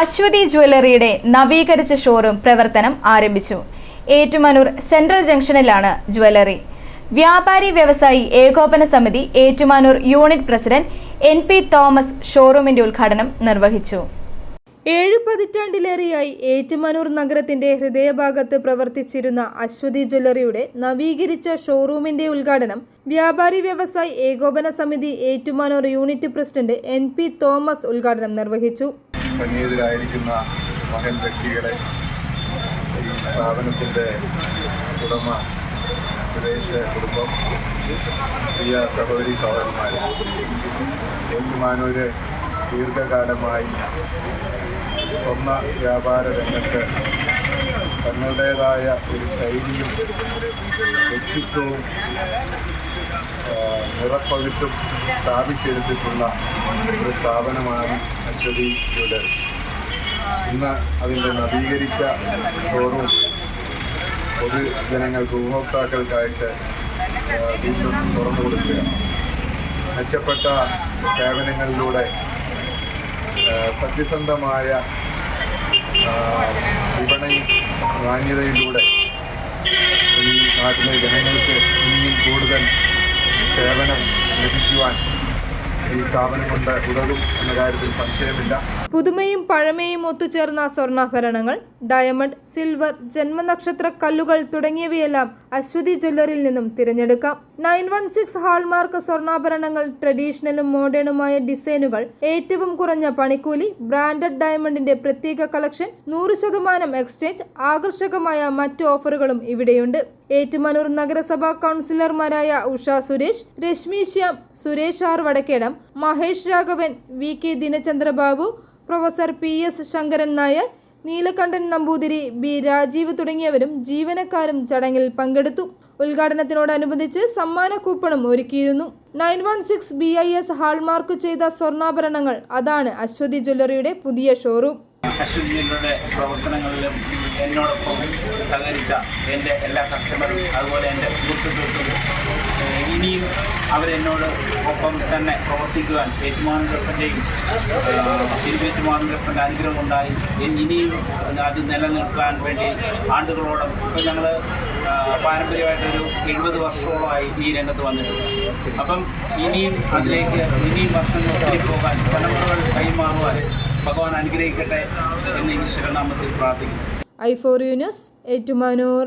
അശ്വതി ജ്വല്ലറിയുടെ നവീകരിച്ച ഷോറൂം പ്രവർത്തനം ആരംഭിച്ചു. ഏറ്റുമാനൂർ സെൻട്രൽ ജംഗ്ഷനിലാണ് ജ്വല്ലറി. വ്യാപാരി വ്യവസായി ഏകോപന സമിതി Ettumanoor unit president N P Thomas ഷോറൂമിന്റെ ഉദ്ഘാടനം നിർവഹിച്ചു. ഏഴ് പതിറ്റാണ്ടിലേറെയായി ഏറ്റുമാനൂർ നഗരത്തിന്റെ ഹൃദയഭാഗത്ത് പ്രവർത്തിച്ചിരുന്ന അശ്വതി ജ്വല്ലറിയുടെ നവീകരിച്ച ഷോറൂമിന്റെ ഉദ്ഘാടനം വ്യാപാരി വ്യവസായി ഏകോപന സമിതി Ettumanoor unit president N P Thomas ഉദ്ഘാടനം നിർവഹിച്ചു. സന്നിഹിതരായിരിക്കുന്ന മകൻ വ്യക്തികളെ ഈ സ്ഥാപനത്തിന്റെ ഉടമ സുരേഷ് കുടുംബം പ്രിയ സഹോദരി സഹോദരന്മാർ ഏറ്റുമാനൂര് ദീർഘകാലമായി സ്വർണ വ്യാപാര രംഗത്ത് തങ്ങളുടേതായ ഒരു ശൈലിയും വ്യക്തിത്വവും നിറപ്പകിട്ടും സ്ഥാപിച്ചെടുത്തിട്ടുള്ള ഒരു സ്ഥാപനമാണ് അശ്വതി ജ്വല്ലറി. ഇന്ന് അതിന്റെ നവീകരിച്ച ഷോറൂം പൊതുജനങ്ങൾക്ക് ഉപഭോക്താക്കൾക്കായിട്ട് വീണ്ടും തുറന്നു കൊടുക്കുക മെച്ചപ്പെട്ട സേവനങ്ങളിലൂടെ സത്യസന്ധമായ വിപണി മാന്യതയിലൂടെ ഈ നാട്ടിലെ ജനങ്ങൾക്ക് ഇനിയും കൂടുതൽ സേവനം ലഭിക്കുവാൻ ഈ എന്ന കാര്യത്തിൽ സംശയമില്ല. പുതുമയും പഴമയും ഒത്തുചേർന്ന സ്വർണാഭരണങ്ങൾ ഡയമണ്ട് സിൽവർ ജന്മനക്ഷത്ര കല്ലുകൾ തുടങ്ങിയവയെല്ലാം അശ്വതി ജ്വല്ലറിയിൽ നിന്നും തിരഞ്ഞെടുക്കാം. നയൻ വൺ സിക്സ് ഹാൾമാർക്ക് സ്വർണാഭരണങ്ങൾ ട്രഡീഷണലും മോഡേണുമായ ഡിസൈനുകൾ ഏറ്റവും കുറഞ്ഞ പണിക്കൂലി ബ്രാൻഡഡ് ഡയമണ്ടിന്റെ പ്രത്യേക കളക്ഷൻ നൂറ് ശതമാനം എക്സ്ചേഞ്ച് ആകർഷകമായ മറ്റു ഓഫറുകളും ഇവിടെയുണ്ട്. ഏറ്റുമാനൂർ നഗരസഭാ കൗൺസിലർമാരായ Usha Suresh Rashmi Shyam Suresh R Vadakkedam Mahesh Raghavan V K Dinachandrababu professor P S Sankaran Nair Neelakantan Namboothiri B Rajeev തുടങ്ങിയവരും ജീവനക്കാരും ചടങ്ങിൽ പങ്കെടുത്തു. ഉദ്ഘാടനത്തിനോടനുബന്ധിച്ച് സമ്മാന കൂപ്പണും ഒരുക്കിയിരുന്നു. Nine one six B I S hallmark ചെയ്ത സ്വർണാഭരണങ്ങൾ. അതാണ് അശ്വതി ജ്വല്ലറിയുടെ പുതിയ ഷോറൂം. അശ്വതി ജ്വല്ലറിയുടെ പ്രവർത്തനങ്ങളിലും എന്നോടൊപ്പം സഹകരിച്ച എന്റെ എല്ലാ കസ്റ്റമറും അതുപോലെ എന്റെ സുഹൃത്തുക്കൾക്കും അവരെന്നോട് ഒപ്പം തന്നെ പ്രവർത്തിക്കുവാൻ ഏറ്റുമാനൂരപ്പന്റെയും തിരുവേറ്റുമാനൂരപ്പന്റെ അനുഗ്രഹം ഉണ്ടായി ഇനി- ഇനിയും അത് നിലനിൽക്കാൻ വേണ്ടി ആണ്ടുകളോളം ഇപ്പം ഞങ്ങൾ പാരമ്പര്യമായിട്ടൊരു എഴുപത് വർഷത്തോളമായി ഈ രംഗത്ത് വന്നിട്ടുണ്ട്. അപ്പം ഇനിയും അതിലേക്ക് ഇനിയും വർഷങ്ങൾ ഒത്തിരി പോകാൻ തലമുറകൾ കൈമാറുവാൻ ഭഗവാൻ അനുഗ്രഹിക്കട്ടെ എന്ന് ഈശ്വരനാമത്തിൽ പ്രാർത്ഥിക്കുന്നു. I for Eunice Ettumanoor.